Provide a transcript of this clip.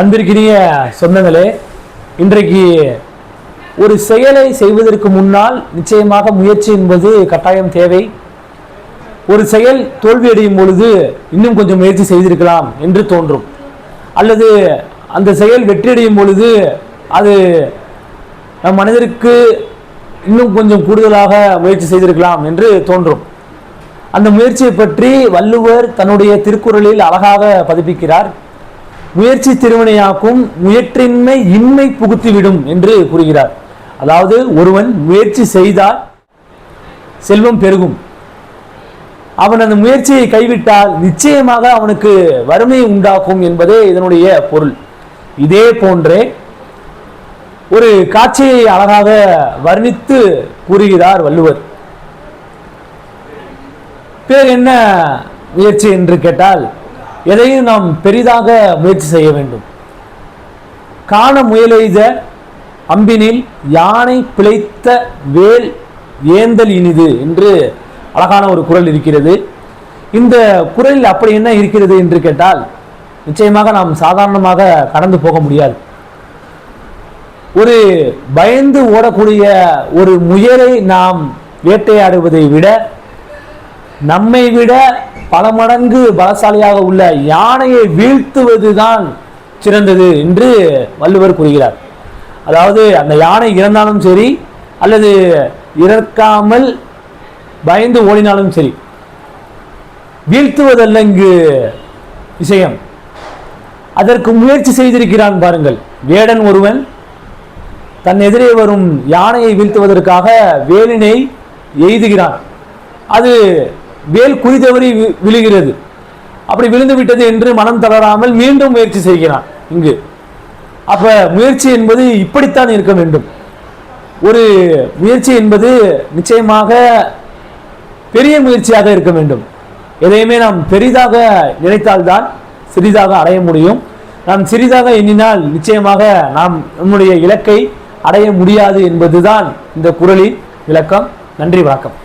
அன்பிற்கினிய சொந்தங்களே இன்றைக்கு ஒரு செயலை செய்வதற்கு முன்னால் நிச்சயமாக முயற்சி என்பது கட்டாயம் தேவை. ஒரு செயல் தோல்வியடையும் பொழுது இன்னும் கொஞ்சம் முயற்சி செய்திருக்கலாம் என்று தோன்றும். அல்லது அந்த செயல் வெற்றியடையும் பொழுது அது நம் மனதிற்கு இன்னும் கொஞ்சம் கூடுதலாக முயற்சி செய்திருக்கலாம் என்று தோன்றும். அந்த முயற்சியை பற்றி வள்ளுவர் தன்னுடைய திருக்குறளில் அழகாக பதிப்பிக்கிறார். முயற்சி திருவினையாக்கும் முயற்றின்மை இன்மை புகுத்திவிடும் என்று கூறுகிறார். அதாவது ஒருவன் முயற்சி செய்தால் செல்வம் பெருகும். அவன் அந்த முயற்சியை கைவிட்டால் நிச்சயமாக அவனுக்கு வறுமை உண்டாக்கும் என்பதே இதனுடைய பொருள். இதே போன்றே ஒரு காட்சியை அழகாக வர்ணித்து கூறுகிறார் வள்ளுவர். பேர் என்ன முயற்சி என்று கேட்டால் எதையும் நாம் பெரிதாக முயற்சி செய்ய வேண்டும். காண முயலெய்த அம்பினில் யானை பிழைத்த வேல் ஏந்தல் இனிது என்று அழகான ஒரு குரல் இருக்கிறது. இந்த குரலில் அப்படி என்ன இருக்கிறது என்று கேட்டால் நிச்சயமாக நாம் சாதாரணமாக கடந்து போக முடியாது. ஒரு பயந்து ஓடக்கூடிய ஒரு முயலை நாம் வேட்டையாடுவதை விட நம்மை விட பல மடங்கு பலசாலியாக உள்ள யானையை வீழ்த்துவதுதான் சிறந்தது என்று வள்ளுவர் கூறுகிறார். அதாவது அந்த யானை இறந்தாலும் சரி அல்லது இறக்காமல் பயந்து ஓடினாலும் சரி வீழ்த்துவதல்ல இங்கு விஷயம். அதற்கு முயற்சி செய்திருக்கிறான் பாருங்கள். வேடன் ஒருவன் தன் எதிரே வரும் யானையை வீழ்த்துவதற்காக வேலினை எய்துகிறான். அது வேல் குறிதவறி வி- விழுகிறது. அப்படி விழுந்து விட்டது என்று மனம் தளராமல் மீண்டும் முயற்சி செய்கிறான். இங்கு. அப்ப முயற்சி என்பது இப்படித்தான் இருக்க வேண்டும். ஒரு முயற்சி என்பது நிச்சயமாக பெரிய முயற்சியாக இருக்க வேண்டும். எதையுமே நாம் பெரிதாக நினைத்தால்தான் சிறிதாக அடைய முடியும். நாம் சிறிதாக எண்ணினால் நிச்சயமாக நாம் நம்முடைய இலக்கை அடைய முடியாது என்பதுதான் இந்த குரலின் விளக்கம். நன்றி வணக்கம்.